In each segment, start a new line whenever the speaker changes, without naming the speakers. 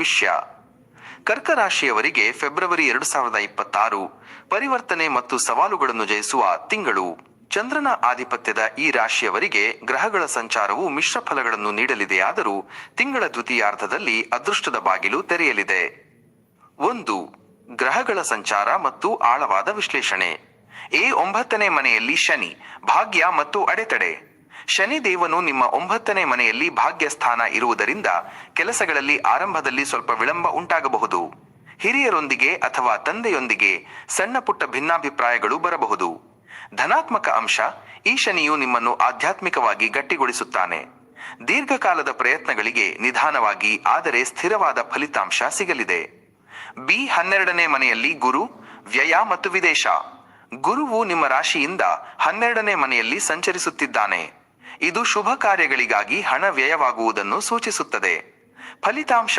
ವಿಷಯ ಕರ್ಕ ರಾಶಿಯವರಿಗೆ ಫೆಬ್ರವರಿ ಎರಡು ಸಾವಿರದ ಇಪ್ಪತ್ತಾರು ಪರಿವರ್ತನೆ ಮತ್ತು ಸವಾಲುಗಳನ್ನು ಜಯಿಸುವ ತಿಂಗಳು. ಚಂದ್ರನ ಆಧಿಪತ್ಯದ ಈ ರಾಶಿಯವರಿಗೆ ಗ್ರಹಗಳ ಸಂಚಾರವು ಮಿಶ್ರ ಫಲಗಳನ್ನು ನೀಡಲಿದೆಯಾದರೂ ತಿಂಗಳ ದ್ವಿತೀಯಾರ್ಧದಲ್ಲಿ ಅದೃಷ್ಟದ ಬಾಗಿಲು ತೆರೆಯಲಿದೆ. ಒಂದು, ಗ್ರಹಗಳ ಸಂಚಾರ ಮತ್ತು ಆಳವಾದ ವಿಶ್ಲೇಷಣೆ. ಎ ಒಂಬತ್ತನೇ ಮನೆಯಲ್ಲಿ ಶನಿ, ಭಾಗ್ಯ ಮತ್ತು ಅಡೆತಡೆ. ಶನಿ ದೇವನು ನಿಮ್ಮ ಒಂಬತ್ತನೇ ಮನೆಯಲ್ಲಿ ಭಾಗ್ಯ ಸ್ಥಾನ ಇರುವುದರಿಂದ ಕೆಲಸಗಳಲ್ಲಿ ಆರಂಭದಲ್ಲಿ ಸ್ವಲ್ಪ ವಿಳಂಬ ಉಂಟಾಗಬಹುದು. ಹಿರಿಯರೊಂದಿಗೆ ಅಥವಾ ತಂದೆಯೊಂದಿಗೆ ಸಣ್ಣ ಪುಟ್ಟ ಭಿನ್ನಾಭಿಪ್ರಾಯಗಳು ಬರಬಹುದು. ಧನಾತ್ಮಕ ಅಂಶ, ಈ ಶನಿಯು ನಿಮ್ಮನ್ನು ಆಧ್ಯಾತ್ಮಿಕವಾಗಿ ಗಟ್ಟಿಗೊಳಿಸುತ್ತಾನೆ. ದೀರ್ಘಕಾಲದ ಪ್ರಯತ್ನಗಳಿಗೆ ನಿಧಾನವಾಗಿ, ಆದರೆ ಸ್ಥಿರವಾದ ಫಲಿತಾಂಶ ಸಿಗಲಿದೆ. ಬಿ ಹನ್ನೆರಡನೇ ಮನೆಯಲ್ಲಿ ಗುರು, ವ್ಯಯ ಮತ್ತು ವಿದೇಶ. ಗುರುವು ನಿಮ್ಮ ರಾಶಿಯಿಂದ ಹನ್ನೆರಡನೇ ಮನೆಯಲ್ಲಿ ಸಂಚರಿಸುತ್ತಿದ್ದಾನೆ. ಇದು ಶುಭ ಕಾರ್ಯಗಳಿಗಾಗಿ ಹಣ ವ್ಯಯವಾಗುವುದನ್ನು ಸೂಚಿಸುತ್ತದೆ. ಫಲಿತಾಂಶ,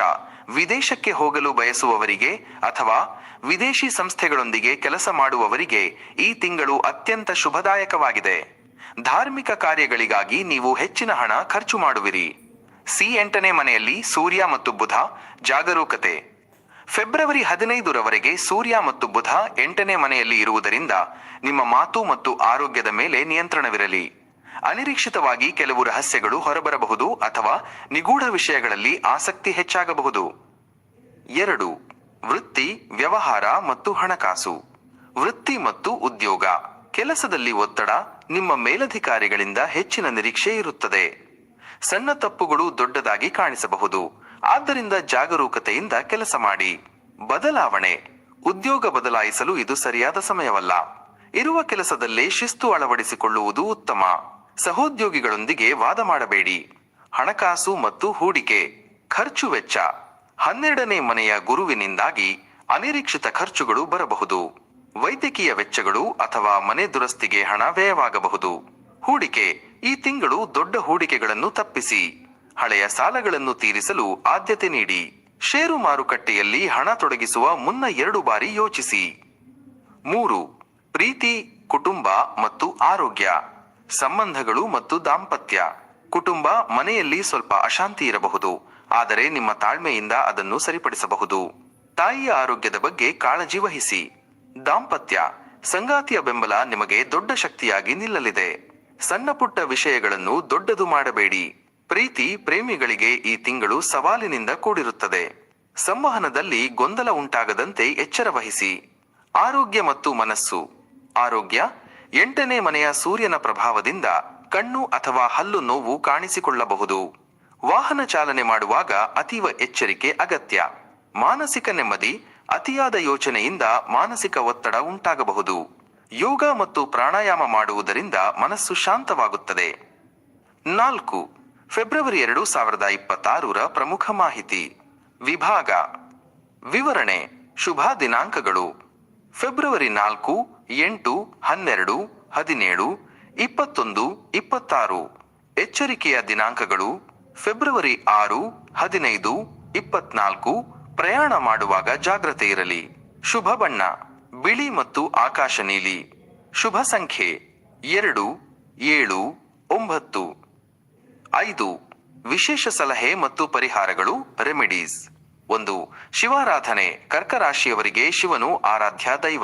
ವಿದೇಶಕ್ಕೆ ಹೋಗಲು ಬಯಸುವವರಿಗೆ ಅಥವಾ ವಿದೇಶಿ ಸಂಸ್ಥೆಗಳೊಂದಿಗೆ ಕೆಲಸ ಮಾಡುವವರಿಗೆ ಈ ತಿಂಗಳು ಅತ್ಯಂತ ಶುಭದಾಯಕವಾಗಿದೆ. ಧಾರ್ಮಿಕ ಕಾರ್ಯಗಳಿಗಾಗಿ ನೀವು ಹೆಚ್ಚಿನ ಹಣ ಖರ್ಚು ಮಾಡುವಿರಿ. ಸಿ ಎಂಟನೇ ಮನೆಯಲ್ಲಿ ಸೂರ್ಯ ಮತ್ತು ಬುಧ, ಜಾಗರೂಕತೆ. ಫೆಬ್ರವರಿ ಹದಿನೈದರವರೆಗೆ ಸೂರ್ಯ ಮತ್ತು ಬುಧ ಎಂಟನೇ ಮನೆಯಲ್ಲಿ ಇರುವುದರಿಂದ ನಿಮ್ಮ ಮಾತು ಮತ್ತು ಆರೋಗ್ಯದ ಮೇಲೆ ನಿಯಂತ್ರಣವಿರಲಿ. ಅನಿರೀಕ್ಷಿತವಾಗಿ ಕೆಲವು ರಹಸ್ಯಗಳು ಹೊರಬರಬಹುದು ಅಥವಾ ನಿಗೂಢ ವಿಷಯಗಳಲ್ಲಿ ಆಸಕ್ತಿ ಹೆಚ್ಚಾಗಬಹುದು. ಎರಡು, ವೃತ್ತಿ, ವ್ಯವಹಾರ ಮತ್ತು ಹಣಕಾಸು. ವೃತ್ತಿ ಮತ್ತು ಉದ್ಯೋಗ. ಕೆಲಸದಲ್ಲಿ ಒತ್ತಡ ನಿಮ್ಮ ಮೇಲಧಿಕಾರಿಗಳಿಂದ ಹೆಚ್ಚಿನ ನಿರೀಕ್ಷೆ ಇರುತ್ತದೆ. ಸಣ್ಣ ತಪ್ಪುಗಳು ದೊಡ್ಡದಾಗಿ ಕಾಣಿಸಬಹುದು. ಆದ್ದರಿಂದ ಜಾಗರೂಕತೆಯಿಂದ ಕೆಲಸ ಮಾಡಿ. ಬದಲಾವಣೆ. ಉದ್ಯೋಗ ಬದಲಾಯಿಸಲು ಇದು ಸರಿಯಾದ ಸಮಯವಲ್ಲ. ಇರುವ ಕೆಲಸದಲ್ಲೇ ಶಿಸ್ತು ಅಳವಡಿಸಿಕೊಳ್ಳುವುದು ಉತ್ತಮ. ಸಹೋದ್ಯೋಗಿಗಳೊಂದಿಗೆ ವಾದ ಮಾಡಬೇಡಿ. ಹಣಕಾಸು ಮತ್ತು ಹೂಡಿಕೆ, ಖರ್ಚು ವೆಚ್ಚ. ಹನ್ನೆರಡನೇ ಮನೆಯ ಗುರುವಿನಿಂದಾಗಿ ಅನಿರೀಕ್ಷಿತ ಖರ್ಚುಗಳು ಬರಬಹುದು. ವೈದ್ಯಕೀಯ ವೆಚ್ಚಗಳು ಅಥವಾ ಮನೆ ದುರಸ್ತಿಗೆ ಹಣ ವ್ಯಯವಾಗಬಹುದು. ಹೂಡಿಕೆ, ಈ ತಿಂಗಳು ದೊಡ್ಡ ಹೂಡಿಕೆಗಳನ್ನು ತಪ್ಪಿಸಿ. ಹಳೆಯ ಸಾಲಗಳನ್ನು ತೀರಿಸಲು ಆದ್ಯತೆ ನೀಡಿ. ಷೇರು ಮಾರುಕಟ್ಟೆಯಲ್ಲಿ ಹಣ ತೊಡಗಿಸುವ ಮುನ್ನ ಎರಡು ಬಾರಿ ಯೋಚಿಸಿ. ಮೂರು, ಪ್ರೀತಿ, ಕುಟುಂಬ ಮತ್ತು ಆರೋಗ್ಯ. ಸಂಬಂಧಗಳು ಮತ್ತು ದಾಂಪತ್ಯ. ಕುಟುಂಬ ಮನೆಯಲ್ಲಿ ಸ್ವಲ್ಪ ಅಶಾಂತಿ ಇರಬಹುದು. ಆದರೆ ನಿಮ್ಮ ತಾಳ್ಮೆಯಿಂದ ಅದನ್ನು ಸರಿಪಡಿಸಬಹುದು. ತಾಯಿಯ ಆರೋಗ್ಯದ ಬಗ್ಗೆ ಕಾಳಜಿ ವಹಿಸಿ. ದಾಂಪತ್ಯ. ಸಂಗಾತಿಯ ಬೆಂಬಲ ನಿಮಗೆ ದೊಡ್ಡ ಶಕ್ತಿಯಾಗಿ ನಿಲ್ಲಲಿದೆ. ಸಣ್ಣ ಪುಟ್ಟ ವಿಷಯಗಳನ್ನು ದೊಡ್ಡದು ಮಾಡಬೇಡಿ. ಪ್ರೀತಿ ಪ್ರೇಮಿಗಳಿಗೆ ಈ ತಿಂಗಳು ಸವಾಲಿನಿಂದ ಕೂಡಿರುತ್ತದೆ. ಸಂವಹನದಲ್ಲಿ ಗೊಂದಲ ಉಂಟಾಗದಂತೆ ಎಚ್ಚರ ವಹಿಸಿ. ಆರೋಗ್ಯ ಮತ್ತು ಮನಸ್ಸು. ಆರೋಗ್ಯ ಎಂಟನೇ ಮನೆಯ ಸೂರ್ಯನ ಪ್ರಭಾವದಿಂದ ಕಣ್ಣು ಅಥವಾ ಹಲ್ಲು ನೋವು ಕಾಣಿಸಿಕೊಳ್ಳಬಹುದು. ವಾಹನ ಚಾಲನೆ ಮಾಡುವಾಗ ಅತೀವ ಎಚ್ಚರಿಕೆ ಅಗತ್ಯ. ಮಾನಸಿಕ ನೆಮ್ಮದಿ, ಅತಿಯಾದ ಯೋಚನೆಯಿಂದ ಮಾನಸಿಕ ಒತ್ತಡ ಉಂಟಾಗಬಹುದು. ಯೋಗ ಮತ್ತು ಪ್ರಾಣಾಯಾಮ ಮಾಡುವುದರಿಂದ ಮನಸ್ಸು ಶಾಂತವಾಗುತ್ತದೆ. ನಾಲ್ಕು, ಫೆಬ್ರವರಿ ಎರಡು ಸಾವಿರದ ಇಪ್ಪತ್ತಾರರ ಪ್ರಮುಖ ಮಾಹಿತಿ. ವಿಭಾಗ. ವಿವರಣೆ, ಶುಭ ದಿನಾಂಕಗಳು. ಫೆಬ್ರವರಿ ನಾಲ್ಕು, ಎಂಟು, ಹನ್ನೆರಡು, ಹದಿನೇಳು, ಇಪ್ಪತ್ತೊಂದು, ಇಪ್ಪತ್ತಾರು. ಎಚ್ಚರಿಕೆಯ ದಿನಾಂಕಗಳು ಫೆಬ್ರವರಿ ಆರು, ಹದಿನೈದು, ಇಪ್ಪತ್ನಾಲ್ಕು. ಪ್ರಯಾಣ ಮಾಡುವಾಗ ಜಾಗ್ರತೆ ಇರಲಿ. ಶುಭ ಬಣ್ಣ, ಬಿಳಿ ಮತ್ತು ಆಕಾಶ ನೀಲಿ. ಶುಭ ಸಂಖ್ಯೆ ಎರಡು, ಏಳು, ಒಂಬತ್ತು. ಐದು. ವಿಶೇಷ ಸಲಹೆ ಮತ್ತು ಪರಿಹಾರಗಳು ರೆಮಿಡೀಸ್. ಒಂದು ಶಿವಾರಾಧನೆ ಕರ್ಕರಾಶಿಯವರಿಗೆ ಶಿವನು ಆರಾಧ್ಯ ದೈವ.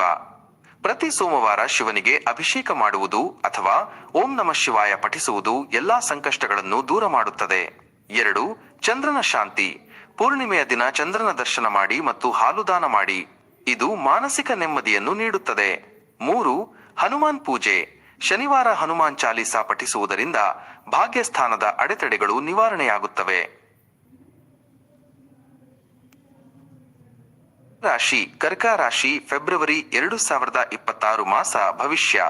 ಪ್ರತಿ ಸೋಮವಾರ ಶಿವನಿಗೆ ಅಭಿಷೇಕ ಮಾಡುವುದು ಅಥವಾ ಓಂ ನಮ ಶಿವಾಯ ಪಠಿಸುವುದು ಎಲ್ಲಾ ಸಂಕಷ್ಟಗಳನ್ನು ದೂರ ಮಾಡುತ್ತದೆ. ಎರಡು, ಚಂದ್ರನ ಶಾಂತಿ. ಪೂರ್ಣಿಮೆಯ ದಿನ ಚಂದ್ರನ ದರ್ಶನ ಮಾಡಿ ಮತ್ತು ಹಾಲುದಾನ ಮಾಡಿ. ಇದು ಮಾನಸಿಕ ನೆಮ್ಮದಿಯನ್ನು ನೀಡುತ್ತದೆ. ಮೂರು, ಹನುಮಾನ್ ಪೂಜೆ. ಶನಿವಾರ ಹನುಮಾನ್ ಚಾಲೀಸಾ ಪಠಿಸುವುದರಿಂದ ಭಾಗ್ಯಸ್ಥಾನದ ಅಡೆತಡೆಗಳು ನಿವಾರಣೆಯಾಗುತ್ತವೆ. ರಾಶಿ, ಕರ್ಕ ರಾಶಿ, ಫೆಬ್ರವರಿ ಎರಡು ಸಾವಿರದ ಇಪ್ಪತ್ತಾರು ಮಾಸ ಭವಿಷ್ಯ.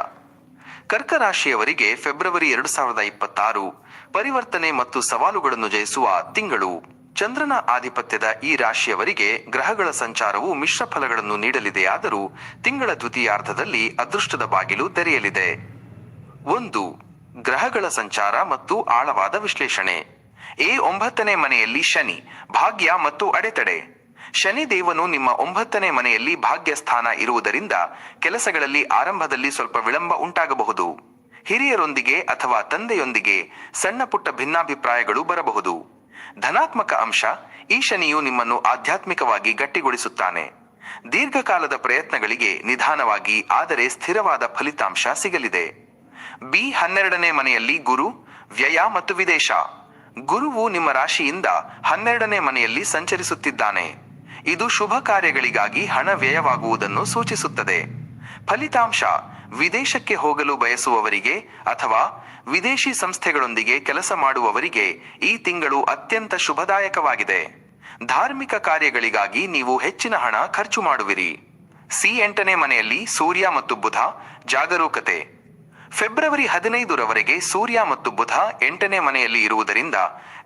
ಕರ್ಕ ರಾಶಿಯವರಿಗೆ ಫೆಬ್ರವರಿ ಎರಡು ಸಾವಿರದ ಇಪ್ಪತ್ತಾರು ಪರಿವರ್ತನೆ ಮತ್ತು ಸವಾಲುಗಳನ್ನು ಜಯಿಸುವ ತಿಂಗಳು. ಚಂದ್ರನ ಆಧಿಪತ್ಯದ ಈ ರಾಶಿಯವರಿಗೆ ಗ್ರಹಗಳ ಸಂಚಾರವು ಮಿಶ್ರ ಫಲಗಳನ್ನು ನೀಡಲಿದೆಯಾದರೂ ತಿಂಗಳ ದ್ವಿತೀಯಾರ್ಧದಲ್ಲಿ ಅದೃಷ್ಟದ ಬಾಗಿಲು ತೆರೆಯಲಿದೆ. ಒಂದು, ಗ್ರಹಗಳ ಸಂಚಾರ ಮತ್ತು ಆಳವಾದ ವಿಶ್ಲೇಷಣೆ. ಎ ಒಂಬತ್ತನೇ ಮನೆಯಲ್ಲಿ ಶನಿ, ಭಾಗ್ಯ ಮತ್ತು ಅಡೆತಡೆ. ಶನಿ ದೇವನು ನಿಮ್ಮ ಒಂಬತ್ತನೇ ಮನೆಯಲ್ಲಿ ಭಾಗ್ಯ ಸ್ಥಾನ ಇರುವುದರಿಂದ ಕೆಲಸಗಳಲ್ಲಿ ಆರಂಭದಲ್ಲಿ ಸ್ವಲ್ಪ ವಿಳಂಬ ಉಂಟಾಗಬಹುದು. ಹಿರಿಯರೊಂದಿಗೆ ಅಥವಾ ತಂದೆಯೊಂದಿಗೆ ಸಣ್ಣ ಪುಟ್ಟ ಭಿನ್ನಾಭಿಪ್ರಾಯಗಳು ಬರಬಹುದು. ಧನಾತ್ಮಕ ಅಂಶ, ಈ ಶನಿಯು ನಿಮ್ಮನ್ನು ಆಧ್ಯಾತ್ಮಿಕವಾಗಿ ಗಟ್ಟಿಗೊಳಿಸುತ್ತಾನೆ. ದೀರ್ಘಕಾಲದ ಪ್ರಯತ್ನಗಳಿಗೆ ನಿಧಾನವಾಗಿ, ಆದರೆ ಸ್ಥಿರವಾದ ಫಲಿತಾಂಶ ಸಿಗಲಿದೆ. ಬಿ ಹನ್ನೆರಡನೇ ಮನೆಯಲ್ಲಿ ಗುರು, ವ್ಯಯ ಮತ್ತು ವಿದೇಶ. ಗುರುವು ನಿಮ್ಮ ರಾಶಿಯಿಂದ ಹನ್ನೆರಡನೇ ಮನೆಯಲ್ಲಿ ಸಂಚರಿಸುತ್ತಿದ್ದಾನೆ. ಇದು ಶುಭ ಕಾರ್ಯಗಳಿಗಾಗಿ ಹಣ ವ್ಯಯವಾಗುವುದನ್ನು ಸೂಚಿಸುತ್ತದೆ. ಫಲಿತಾಂಶ, ವಿದೇಶಕ್ಕೆ ಹೋಗಲು ಬಯಸುವವರಿಗೆ ಅಥವಾ ವಿದೇಶಿ ಸಂಸ್ಥೆಗಳೊಂದಿಗೆ ಕೆಲಸ ಮಾಡುವವರಿಗೆ ಈ ತಿಂಗಳು ಅತ್ಯಂತ ಶುಭದಾಯಕವಾಗಿದೆ. ಧಾರ್ಮಿಕ ಕಾರ್ಯಗಳಿಗಾಗಿ ನೀವು ಹೆಚ್ಚಿನ ಹಣ ಖರ್ಚು ಮಾಡುವಿರಿ. ಸಿ ಎಂಟನೇ ಮನೆಯಲ್ಲಿ ಸೂರ್ಯ ಮತ್ತು ಬುಧ, ಜಾಗರೂಕತೆ. ಫೆಬ್ರವರಿ ಹದಿನೈದರವರೆಗೆ ಸೂರ್ಯ ಮತ್ತು ಬುಧ ಎಂಟನೇ ಮನೆಯಲ್ಲಿ ಇರುವುದರಿಂದ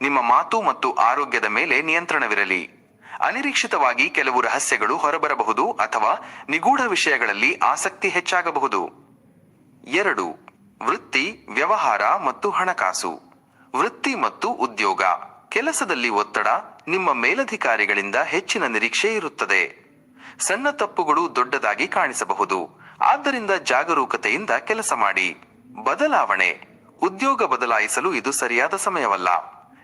ನಿಮ್ಮ ಮಾತು ಮತ್ತು ಆರೋಗ್ಯದ ಮೇಲೆ ನಿಯಂತ್ರಣವಿರಲಿ. ಅನಿರೀಕ್ಷಿತವಾಗಿ ಕೆಲವು ರಹಸ್ಯಗಳು ಹೊರಬರಬಹುದು ಅಥವಾ ನಿಗೂಢ ವಿಷಯಗಳಲ್ಲಿ ಆಸಕ್ತಿ ಹೆಚ್ಚಾಗಬಹುದು. ಎರಡು, ವೃತ್ತಿ, ವ್ಯವಹಾರ ಮತ್ತು ಹಣಕಾಸು. ವೃತ್ತಿ ಮತ್ತು ಉದ್ಯೋಗ. ಕೆಲಸದಲ್ಲಿ ಒತ್ತಡ ನಿಮ್ಮ ಮೇಲಧಿಕಾರಿಗಳಿಂದ ಹೆಚ್ಚಿನ ನಿರೀಕ್ಷೆ ಇರುತ್ತದೆ. ಸಣ್ಣ ತಪ್ಪುಗಳು ದೊಡ್ಡದಾಗಿ ಕಾಣಿಸಬಹುದು. ಆದ್ದರಿಂದ ಜಾಗರೂಕತೆಯಿಂದ ಕೆಲಸ ಮಾಡಿ. ಬದಲಾವಣೆ. ಉದ್ಯೋಗ ಬದಲಾಯಿಸಲು ಇದು ಸರಿಯಾದ ಸಮಯವಲ್ಲ.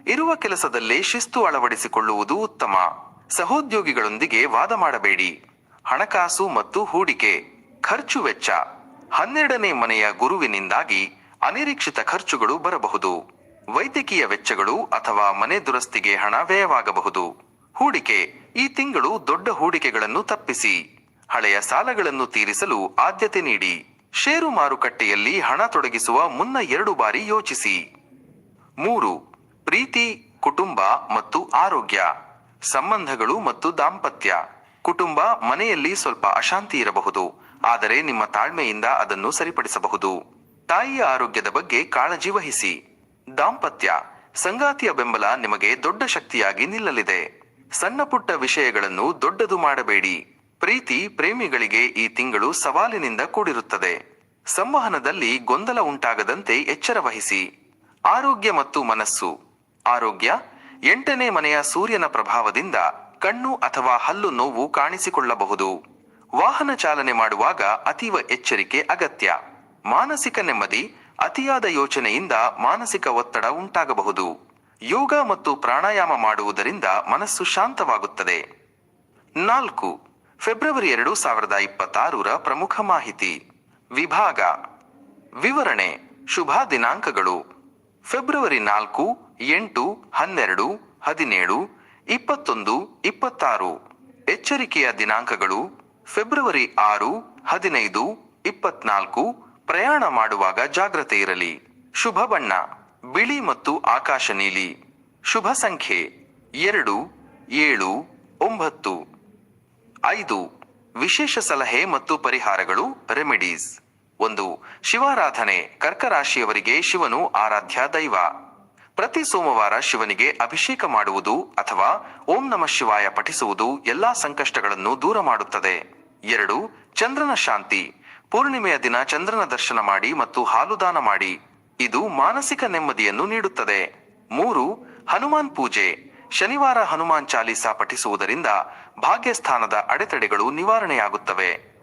ಇರುವ ಕೆಲಸದಲ್ಲೇ ಶಿಸ್ತು ಅಳವಡಿಸಿಕೊಳ್ಳುವುದು ಉತ್ತಮ. ಸಹೋದ್ಯೋಗಿಗಳೊಂದಿಗೆ ವಾದ ಮಾಡಬೇಡಿ. ಹಣಕಾಸು ಮತ್ತು ಹೂಡಿಕೆ, ಖರ್ಚು ವೆಚ್ಚ, ಹನ್ನೆರಡನೇ ಮನೆಯ ಗುರುವಿನಿಂದಾಗಿ ಅನಿರೀಕ್ಷಿತ ಖರ್ಚುಗಳು ಬರಬಹುದು. ವೈದ್ಯಕೀಯ ವೆಚ್ಚಗಳು ಅಥವಾ ಮನೆ ದುರಸ್ತಿಗೆ ಹಣ ವ್ಯಯವಾಗಬಹುದು. ಹೂಡಿಕೆ, ಈ ತಿಂಗಳು ದೊಡ್ಡ ಹೂಡಿಕೆಗಳನ್ನು ತಪ್ಪಿಸಿ. ಹಳೆಯ ಸಾಲಗಳನ್ನು ತೀರಿಸಲು ಆದ್ಯತೆ ನೀಡಿ. ಷೇರು ಮಾರುಕಟ್ಟೆಯಲ್ಲಿ ಹಣ ತೊಡಗಿಸುವ ಮುನ್ನ ಎರಡು ಬಾರಿ ಯೋಚಿಸಿ. ಮೂರು, ಪ್ರೀತಿ, ಕುಟುಂಬ ಮತ್ತು ಆರೋಗ್ಯ. ಸಂಬಂಧಗಳು ಮತ್ತು ದಾಂಪತ್ಯ. ಕುಟುಂಬ ಮನೆಯಲ್ಲಿ ಸ್ವಲ್ಪ ಅಶಾಂತಿ ಇರಬಹುದು. ಆದರೆ ನಿಮ್ಮ ತಾಳ್ಮೆಯಿಂದ ಅದನ್ನು ಸರಿಪಡಿಸಬಹುದು. ತಾಯಿಯ ಆರೋಗ್ಯದ ಬಗ್ಗೆ ಕಾಳಜಿ ವಹಿಸಿ. ದಾಂಪತ್ಯ. ಸಂಗಾತಿಯ ಬೆಂಬಲ ನಿಮಗೆ ದೊಡ್ಡ ಶಕ್ತಿಯಾಗಿ ನಿಲ್ಲಲಿದೆ. ಸಣ್ಣ ಪುಟ್ಟ ವಿಷಯಗಳನ್ನು ದೊಡ್ಡದು ಮಾಡಬೇಡಿ. ಪ್ರೀತಿ ಪ್ರೇಮಿಗಳಿಗೆ ಈ ತಿಂಗಳು ಸವಾಲಿನಿಂದ ಕೂಡಿರುತ್ತದೆ. ಸಂವಹನದಲ್ಲಿ ಗೊಂದಲ ಉಂಟಾಗದಂತೆ ಎಚ್ಚರ ವಹಿಸಿ. ಆರೋಗ್ಯ ಮತ್ತು ಮನಸ್ಸು. ಆರೋಗ್ಯ ಎಂಟನೇ ಮನೆಯ ಸೂರ್ಯನ ಪ್ರಭಾವದಿಂದ ಕಣ್ಣು ಅಥವಾ ಹಲ್ಲು ನೋವು ಕಾಣಿಸಿಕೊಳ್ಳಬಹುದು. ವಾಹನ ಚಾಲನೆ ಮಾಡುವಾಗ ಅತೀವ ಎಚ್ಚರಿಕೆ ಅಗತ್ಯ. ಮಾನಸಿಕ ನೆಮ್ಮದಿ, ಅತಿಯಾದ ಯೋಚನೆಯಿಂದ ಮಾನಸಿಕ ಒತ್ತಡ ಉಂಟಾಗಬಹುದು. ಯೋಗ ಮತ್ತು ಪ್ರಾಣಾಯಾಮ ಮಾಡುವುದರಿಂದ ಮನಸ್ಸು ಶಾಂತವಾಗುತ್ತದೆ. ನಾಲ್ಕು, ಫೆಬ್ರವರಿ ಎರಡು ಸಾವಿರದ ಇಪ್ಪತ್ತಾರರ ಪ್ರಮುಖ ಮಾಹಿತಿ. ವಿಭಾಗ. ವಿವರಣೆ. ಶುಭ ದಿನಾಂಕಗಳು. ಫೆಬ್ರವರಿ ನಾಲ್ಕು, ಎಂಟು, ಹನ್ನೆರಡು, ಹದಿನೇಳು, ಇಪ್ಪತ್ತೊಂದು, ಇಪ್ಪತ್ತಾರು. ಎಚ್ಚರಿಕೆಯ ದಿನಾಂಕಗಳು ಫೆಬ್ರವರಿ ಆರು, ಹದಿನೈದು, ಇಪ್ಪತ್ನಾಲ್ಕು. ಪ್ರಯಾಣ ಮಾಡುವಾಗ ಜಾಗ್ರತೆ ಇರಲಿ. ಶುಭ ಬಣ್ಣ, ಬಿಳಿ ಮತ್ತು ಆಕಾಶ ನೀಲಿ. ಶುಭ ಸಂಖ್ಯೆ ಎರಡು, ಏಳು, ಒಂಬತ್ತು. ಐದು. ವಿಶೇಷ ಸಲಹೆ ಮತ್ತು ಪರಿಹಾರಗಳು, ರೆಮಿಡೀಸ್. ಒಂದು ಶಿವಾರಾಧನೆ ಕರ್ಕರಾಶಿಯವರಿಗೆ ಶಿವನು ಆರಾಧ್ಯ ದೈವ. ಪ್ರತಿ ಸೋಮವಾರ ಶಿವನಿಗೆ ಅಭಿಷೇಕ ಮಾಡುವುದು ಅಥವಾ ಓಂ ನಮ ಶಿವಾಯ ಪಠಿಸುವುದು ಎಲ್ಲಾ ಸಂಕಷ್ಟಗಳನ್ನು ದೂರ ಮಾಡುತ್ತದೆ. ಎರಡು, ಚಂದ್ರನ ಶಾಂತಿ. ಪೂರ್ಣಿಮೆಯ ದಿನ ಚಂದ್ರನ ದರ್ಶನ ಮಾಡಿ ಮತ್ತು ಹಾಲು ದಾನ ಮಾಡಿ. ಇದು ಮಾನಸಿಕ ನೆಮ್ಮದಿಯನ್ನು ನೀಡುತ್ತದೆ. ಮೂರು, ಹನುಮಾನ್ ಪೂಜೆ. ಶನಿವಾರ ಹನುಮಾನ್ ಚಾಲೀಸ ಪಠಿಸುವುದರಿಂದ ಭಾಗ್ಯಸ್ಥಾನದ ಅಡೆತಡೆಗಳು ನಿವಾರಣೆಯಾಗುತ್ತವೆ.